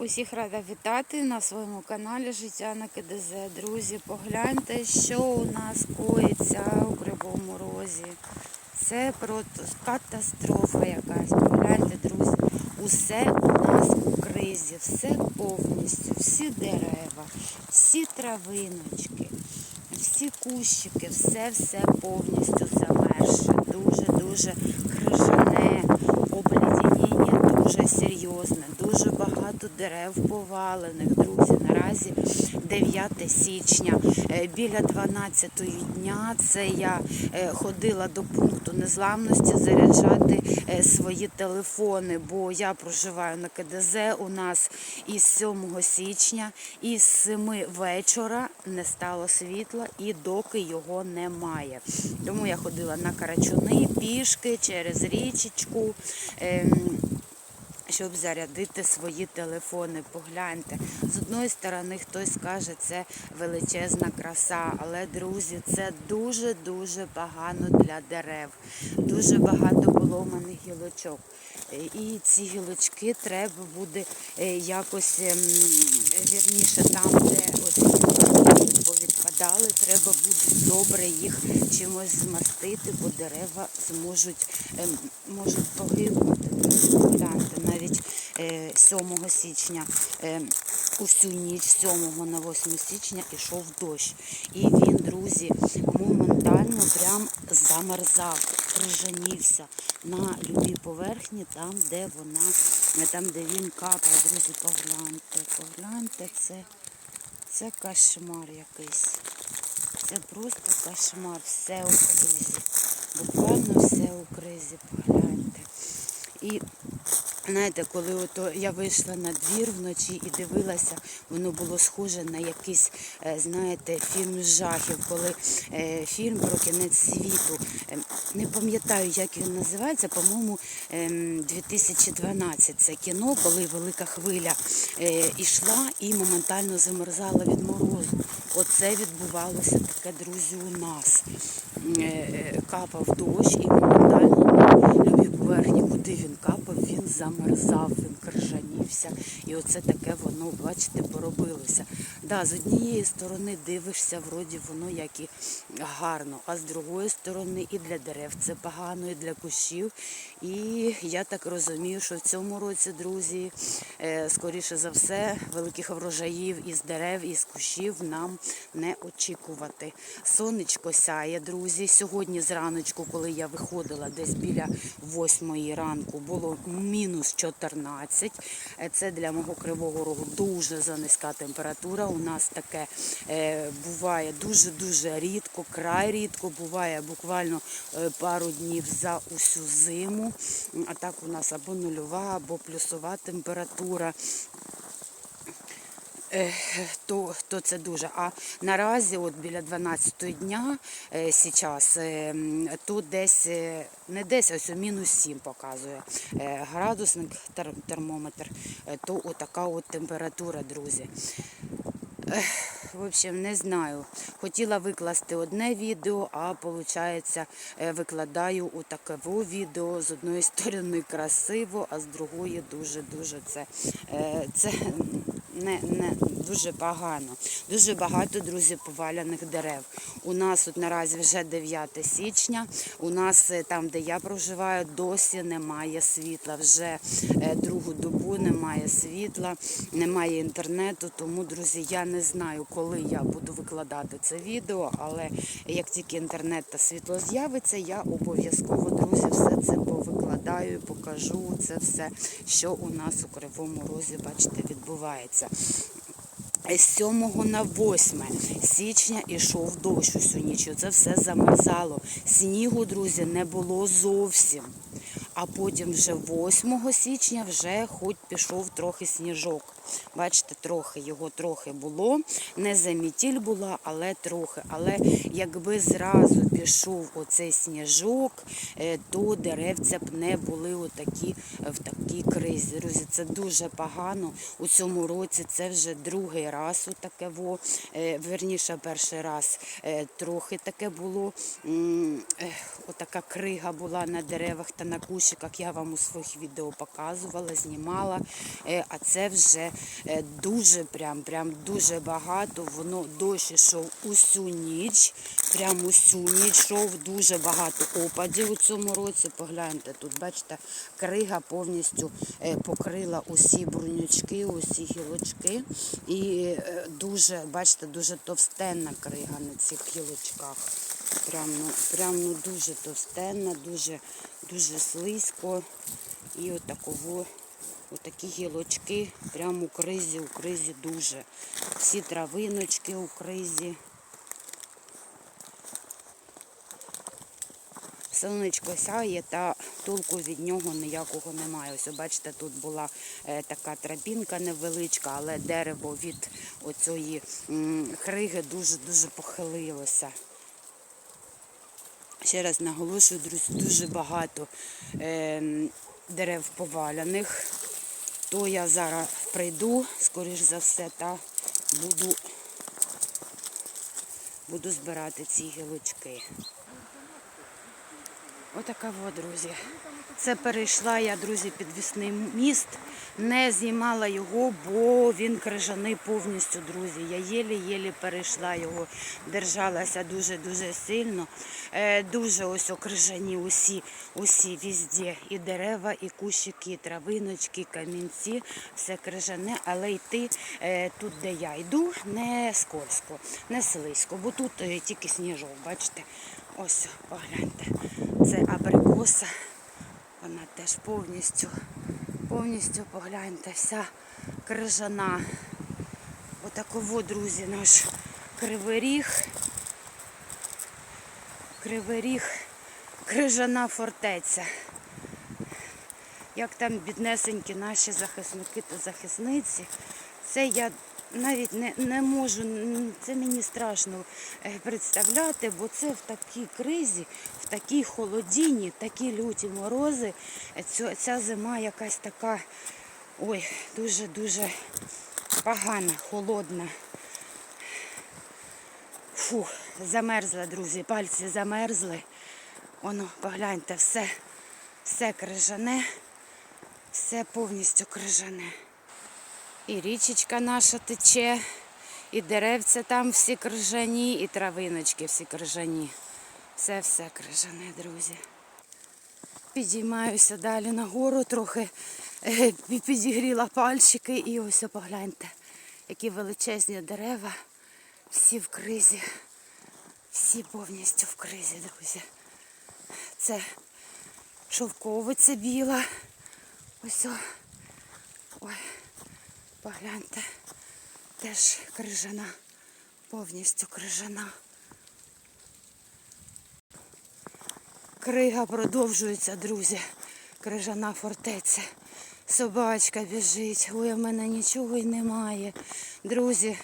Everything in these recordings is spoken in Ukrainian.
Усіх рада вітати на своєму каналі Життя на КДЗ. Друзі, погляньте, що у нас коїться у Кривому Розі. Це просто катастрофа якась. Погляньте, друзі, усе у нас у кризі, все повністю, всі дерева, всі травиночки, всі кущики, все-все повністю замерше. Дуже-дуже крижане обледеніння, дуже серйозне, дуже багато дерев повалених. Друзі, наразі 9 січня. Е, Біля 12 дня це я е, ходила до пункту незламності заряджати е, свої телефони, бо я проживаю на КДЗ у нас із 7 січня, із 7 вечора не стало світла і доки його немає. Тому я ходила на карачуни пішки через річечку. Щоб зарядити свої телефони. Погляньте. З одної сторони, хтось скаже, це величезна краса, але, друзі, це дуже-дуже погано для дерев. Дуже багато поломаних гілочок. І ці гілочки треба буде е, якось ем, вірніше там, де оці повідпадали, треба буде добре їх чимось змастити, бо дерева зможуть ем, можуть погибнути. Гляньте, навіть е, 7 січня, е, усю ніч з 7 на 8 січня ішов дощ. І він, друзі, моментально прям замерзав, крижанівся на любій поверхні, там, де вона, е, там, де він капає. Друзі, погляньте, погляньте, це, це кошмар якийсь. Це просто кошмар, все у кризі. Буквально все у кризі, погляньте. І знаєте, коли ото я вийшла на двір вночі і дивилася, воно було схоже на якийсь, е, знаєте, фільм жахів, коли е, фільм про кінець світу. Е, Не пам'ятаю, як він називається, по-моєму, ем, 2012 це кіно, коли велика хвиля йшла і моментально замерзала від морозу. Оце відбувалося таке, друзі, у нас. Е, е, Капав дощ і моментально на поверхні, куди він капав, він замерзав, він крижанівся. І оце таке воно, бачите, поробилося. Да, з однієї сторони дивишся, вроді воно як і гарно, а з другої сторони і для дерев це погано, і для кущів. І я так розумію, що в цьому році, друзі, е, скоріше за все, великих врожаїв із дерев, із кущів нам не очікувати. Сонечко сяє, друзі. Сьогодні зраночку, коли я виходила десь біля 8 ранку, було мінус 14. Е, Це для мого кривого рогу дуже занизька температура. У нас таке е, буває дуже-дуже рідко, край рідко, буває буквально е, пару днів за усю зиму. А так у нас або нульова, або плюсова температура. Е, то, то це дуже. А наразі, от біля 12 дня е, зараз, е, м, тут десь е, не десь, ось мінус 7 показує е, градусник, термометр, е, то отака от температура, друзі. В общем, не знаю. Хотіла викласти одне відео, а виходить, викладаю у таке відео. З одної сторони красиво, а з другої дуже-дуже це, е, це не, не дуже погано. Дуже багато, друзі, поваляних дерев. У нас от наразі вже 9 січня. У нас е, там, де я проживаю, досі немає світла. Вже е, другу добу немає світла, немає інтернету. Тому, друзі, я не знаю, коли я буду викладати це відео, але як тільки інтернет та світло з'явиться, я обов'язково, друзі, все це повикладаю, і покажу це все, що у нас у Кривому Розі, бачите, відбувається. З 7 на 8 січня йшов дощ усю ніч. Це все замерзало. Снігу, друзі, не було зовсім. А потім вже 8 січня вже хоч пішов трохи сніжок. Бачите, трохи його трохи було. Не замітіль була, але трохи. Але якби зразу пішов оцей сніжок, е, то деревця б не були отакі, в такій кризі. Друзі, це дуже погано. У цьому році це вже другий раз таке во. Е, Верніше, перший раз е, трохи таке було. Отака крига була на деревах та на кущиках. я вам у своїх відео показувала, знімала. А це вже дуже, прям, прям дуже багато. Воно дощ йшов усю ніч, прям усю ніч йшов дуже багато опадів у цьому році. Погляньте, тут бачите, крига повністю е, покрила усі брунючки, усі гілочки. І е, дуже, бачите, дуже товстенна крига на цих гілочках. Прям, ну, прям ну, дуже товстенна, дуже, дуже слизько. І отаково, отакі гілочки, прямо у кризі, у кризі дуже. Всі травиночки у кризі. Сонечко сяє, та толку від нього ніякого немає. Ось бачите, тут була е, така тропінка невеличка, але дерево від оцієї криги дуже-дуже похилилося. Ще раз наголошую, друзі, дуже багато е, дерев поваляних. То я зараз прийду, скоріш за все, та буду, буду збирати ці гілочки. Отака во, друзі. Це перейшла я, друзі, підвісний міст. Не знімала його, бо він крижаний повністю, друзі. Я єлі-єлі перейшла його, держалася дуже-дуже сильно. Е, дуже ось окрижані усі, усі візді. І дерева, і кущики, і травиночки, і камінці. Все крижане, але йти е, тут, де я йду, не скользко, не слизько, бо тут е, тільки сніжок, бачите. Ось, погляньте, це абрикоса. Вона теж повністю, повністю погляньте, вся крижана. Отаково, друзі, наш кривий ріг. Кривий ріг, крижана фортеця. Як там біднесенькі наші захисники та захисниці, це я навіть не, не можу, це мені страшно е, представляти, бо це в такій кризі, в такій холодіні, такі люті морози. Е, Цю, ця зима якась така, ой, дуже-дуже погана, холодна. Фух, замерзла, друзі, пальці замерзли. Воно, погляньте, все, все крижане, все повністю крижане. І річечка наша тече, і деревця там всі крижані, і травиночки всі крижані. Все все крижане, друзі. Підіймаюся далі нагору, трохи е, підігріла пальчики і ось погляньте, які величезні дерева, всі в кризі, всі повністю в кризі, друзі. Це шовковиця біла. Ось. о. Ой. Погляньте, теж крижана, повністю крижана. Крига продовжується, друзі. Крижана фортеця. Собачка біжить. Ой, у мене нічого й немає. Друзі,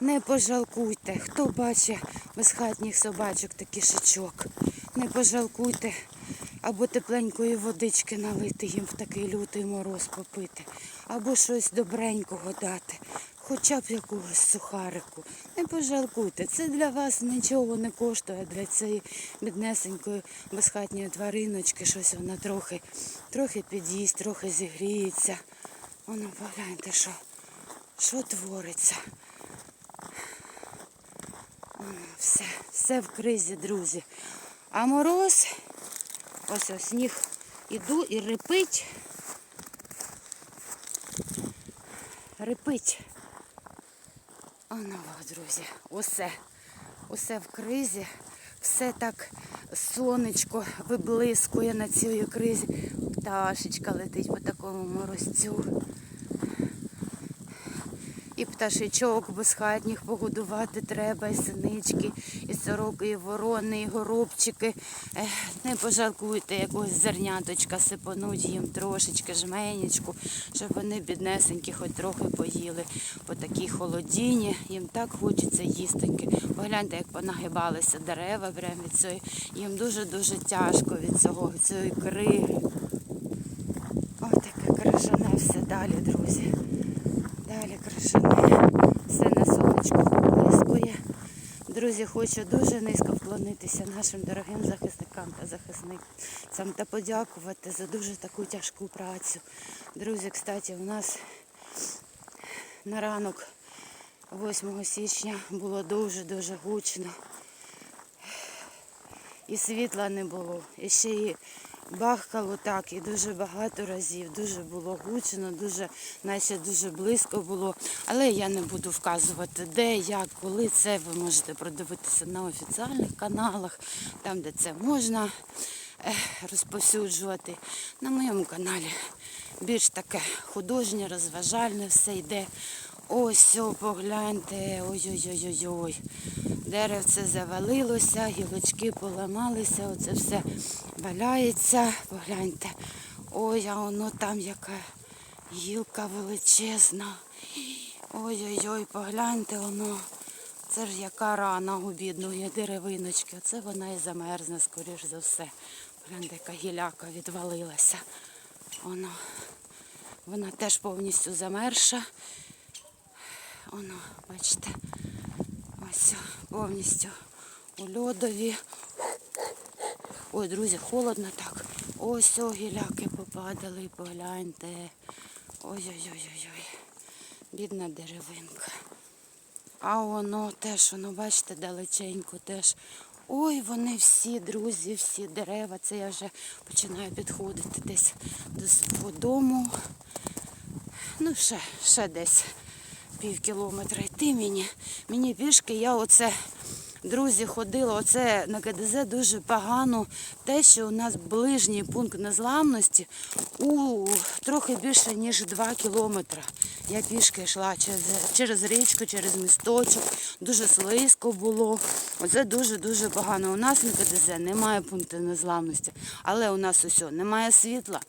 не пожалкуйте. Хто бачить безхатніх собачок та кішечок. Не пожалкуйте. Або тепленької водички налити їм в такий лютий мороз попити, або щось добренького дати, хоча б якогось сухарику. Не пожалкуйте, це для вас нічого не коштує для цієї біднесенької безхатньої твариночки. Щось вона трохи, трохи під'їсть, трохи зігріється. Воно погляньте, що, що твориться. Воно все, все в кризі, друзі. А мороз. Ось ось сніг іду і репить. Репить. А ну, друзі, усе. Усе в кризі. Все так сонечко виблискує на цій кризі. Пташечка летить по такому морозцю. Пташечок безхатніх погодувати треба, і синички, і сороки, і ворони, і горобчики. Не пожалкуйте якогось зерняточка, сипануть їм трошечки, жменечку, щоб вони біднесенькі хоч трохи поїли. По такій холодіні їм так хочеться їстеньки. Погляньте, як понагибалися дерева прямо від цієї. Їм дуже-дуже тяжко від цього, від цієї криги. Ось таке все далі, друзі. Далі крижане. Все на сонечку блискує. Друзі, хочу дуже низько вклонитися нашим дорогим захисникам та захисницям та подякувати за дуже таку тяжку працю. Друзі, кстати, у нас на ранок 8 січня було дуже-дуже гучно. І світла не було. І ще і бахкало так, і дуже багато разів. Дуже було гучно, дуже, наче дуже близько було. Але я не буду вказувати, де, як, коли це ви можете продивитися на офіціальних каналах, там, де це можна розповсюджувати. На моєму каналі більш таке художнє, розважальне все йде. Ось, о, погляньте, ой-ой-ой-ой-ой. Деревце завалилося, гілочки поламалися, оце все валяється. Погляньте. Ой, а воно там яка гілка величезна. Ой-ой-ой, погляньте воно. Це ж яка рана у бідної деревиночки. Оце вона і замерзне, скоріш за все. Погляньте, яка гіляка відвалилася. Воно. Вона теж повністю замерша. Воно, бачите, ось повністю у льодові. Ой, друзі, холодно так. Ось о, гіляки попадали, погляньте. Ой-ой-ой-ой-ой. Бідна деревинка. А воно теж, воно, бачите, далеченько теж. Ой, вони всі, друзі, всі дерева. Це я вже починаю підходити десь до свого дому. Ну, ще, ще десь пів кілометра йти мені. Мені пішки, я оце, друзі, ходила, оце на КДЗ дуже погано. Те, що у нас ближній пункт незламності у трохи більше, ніж 2 кілометри. Я пішки йшла через, через річку, через місточок. Дуже слизько було. Оце дуже-дуже погано. У нас на КДЗ немає пункту незламності, але у нас усе, немає світла.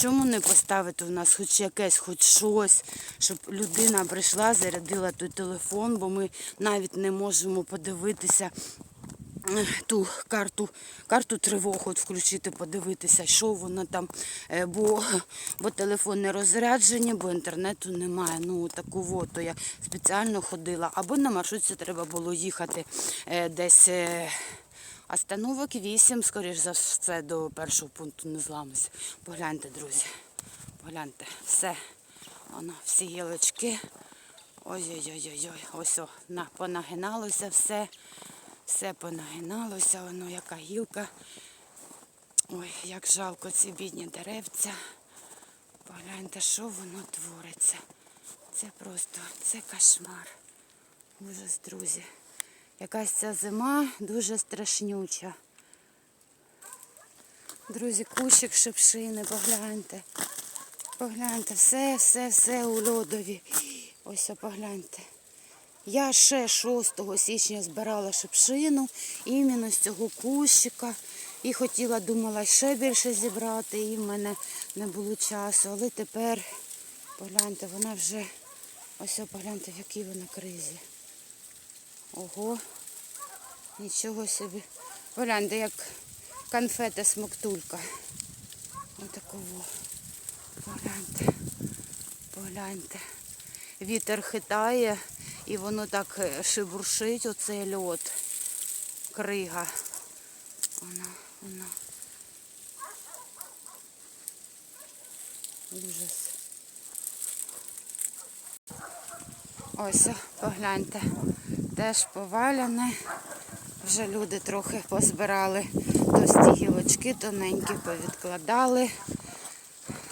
Чому не поставити у нас хоч якесь, хоч щось, щоб людина прийшла, зарядила той телефон, бо ми навіть не можемо подивитися е, ту карту, карту тривог от включити, подивитися, що воно там, е, бо, бо телефон не розряджені, бо інтернету немає. Ну таку от, то я спеціально ходила. Або на маршрутці треба було їхати е, десь. Остановок 8, скоріш за все, до першого пункту не незламності. Погляньте, друзі. Погляньте, все. Воно, всі гілочки. Ой-ой-ой-ой-ой. Ось на, понагиналося все. Все понагиналося, воно яка гілка. Ой, як жалко ці бідні деревця. Погляньте, що воно твориться. Це просто, це кошмар. Ужас, друзі. Якась ця зима дуже страшнюча. Друзі, кущик шипшини, погляньте. Погляньте, все, все, все у льодові. Ось погляньте. Я ще 6 січня збирала шипшину іменно з цього кущика. І хотіла, думала, ще більше зібрати, і в мене не було часу. Але тепер, погляньте, вона вже, ось погляньте, в якій вона кризі. Ого, нічого собі. Погляньте, як конфета смоктулька. Отакого. Погляньте. Погляньте. Вітер хитає і воно так е, шебуршить оцей льод. Крига. Вона, вона. Ужас. Ось, погляньте, теж поваляне. Вже люди трохи позбирали товсті гілочки, тоненькі повідкладали.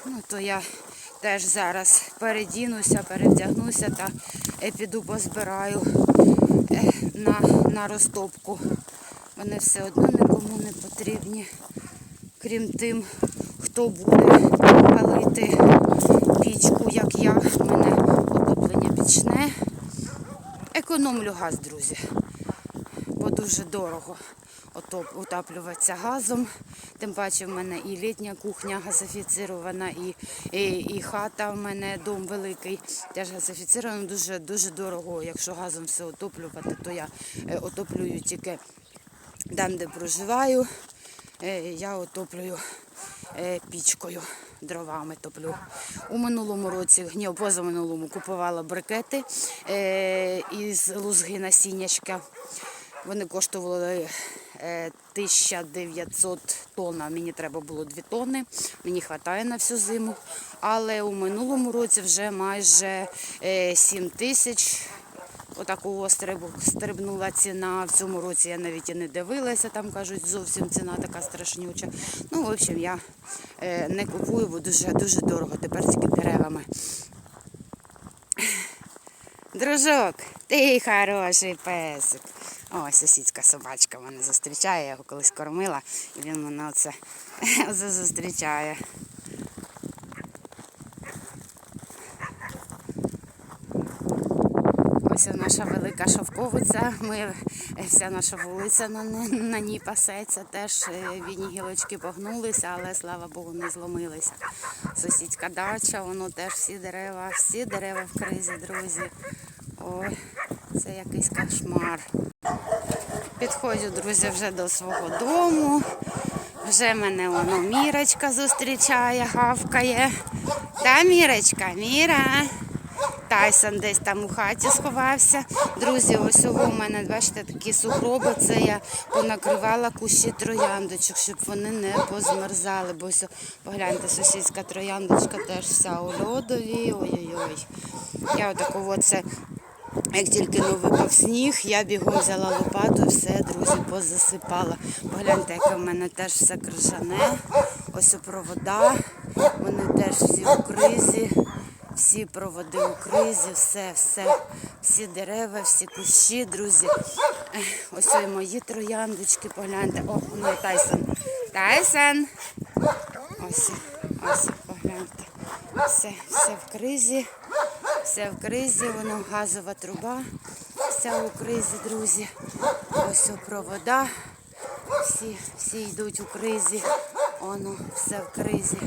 Ну, то я теж зараз передінуся, перевдягнуся та е, піду позбираю е, на, на розтопку. Вони все одно нікому не потрібні, крім тим, хто буде палити пічку, як я. Мене отоплення. Економлю газ, друзі, бо дуже дорого утаплюватися газом. Тим паче в мене і літня кухня газофіцірована, і, і, і хата в мене дом великий, теж газофіцірована. Дуже, дуже дорого. Якщо газом все отоплювати, то я е, отоплюю тільки там, де проживаю. Е, Я отоплюю е, пічкою, дровами топлю. У минулому році, ні, позаминулому купувала брикети е, із лузги насіннячка. Вони коштували е, 1900 тонн, а мені треба було 2 тонни. Мені вистачає на всю зиму. Але у минулому році вже майже е, 7 тисяч. Отакого стрибу, стрибнула ціна. В цьому році я навіть і не дивилася, там кажуть, зовсім ціна така страшнюча. Ну, в общем, я е, не купую, бо дуже, дуже дорого. Тепер тільки деревами. Дружок, ти хороший песик. О, сусідська собачка мене зустрічає, я його колись кормила, і він мене оце, оце зустрічає. Ось наша велика шовковиця. Ми, вся наша вулиця на, на ній пасеться. Теж е, вінні гілочки погнулися, але слава Богу, не зломилися. Сусідська дача, воно теж всі дерева, всі дерева в кризі, друзі. Ой, це якийсь кошмар. Підходжу, друзі, вже до свого дому. Вже мене воно Мірочка зустрічає, гавкає. Та, Мірочка, Міра. Тайсон десь там у хаті сховався. Друзі, ось у мене, бачите, такі сугроби. Це я понакривала кущі трояндочок, щоб вони не позмерзали. Бо ось, погляньте, сусідська трояндочка теж вся у льодові. Ой-ой-ой. Я отаку оце, як тільки ну, випав сніг, я бігом взяла лопату і все, друзі, позасипала. Погляньте, яке в мене теж все крижане. Ось у провода. Вони теж всі у кризі. Всі проводи у кризі, все, все, всі дерева, всі кущі, друзі. Ось і мої трояндочки, погляньте. О, воно і Тайсон. Тайсон. Ось, ось, погляньте. Все, все в кризі, все в кризі, воно газова труба, вся у кризі, друзі. Ось у провода. Всі, всі йдуть у кризі. Воно все в кризі.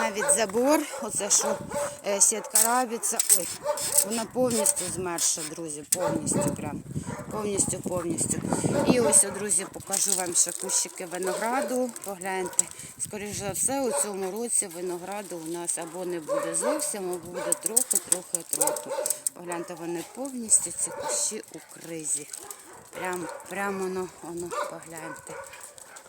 Навіть забор, оце що е, сітка рабіця, ой, вона повністю змерша, друзі, повністю прям, повністю, повністю. І ось, друзі, покажу вам ще кущики винограду. Погляньте, скоріш за все, у цьому році винограду у нас або не буде зовсім, або буде трохи, трохи, трохи. Погляньте, вони повністю ці кущі у кризі. Прям, прям воно, воно, погляньте.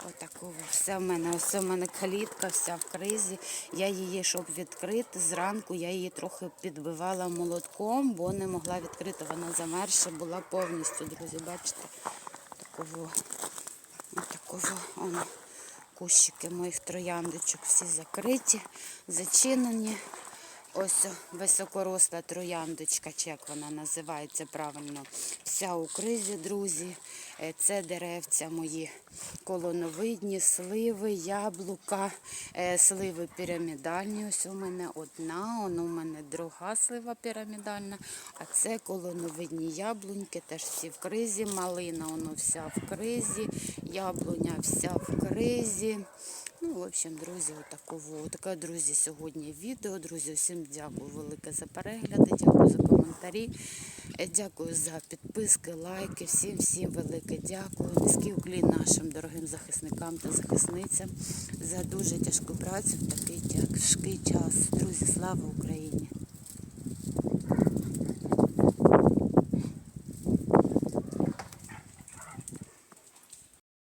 Отакого все в мене. Ось в мене калітка вся в кризі. Я її, щоб відкрити зранку, я її трохи підбивала молотком, бо не могла відкрити. Вона замерша була повністю, друзі. Бачите? Такого, отакого, воно. Кущики моїх трояндочок всі закриті, зачинені. Ось високоросла трояндочка, чи як вона називається правильно, вся у кризі, друзі. Е, Це деревця мої колоновидні, сливи, яблука, е, сливи пірамідальні. Ось у мене одна, он у мене друга слива пірамідальна, а це колоновидні яблуньки, теж всі в кризі. Малина, воно вся в кризі, яблуня вся в кризі. Ну, в общем, друзі, отаково. Таке, друзі, сьогодні відео. Друзі, всім дякую велике за перегляди, дякую за коментарі, е, дякую за підписки, лайки. Всім всім велике дякую. Низький уклін нашим дорогим захисникам та захисницям за дуже тяжку працю в такий тяжкий час. Друзі, слава Україні!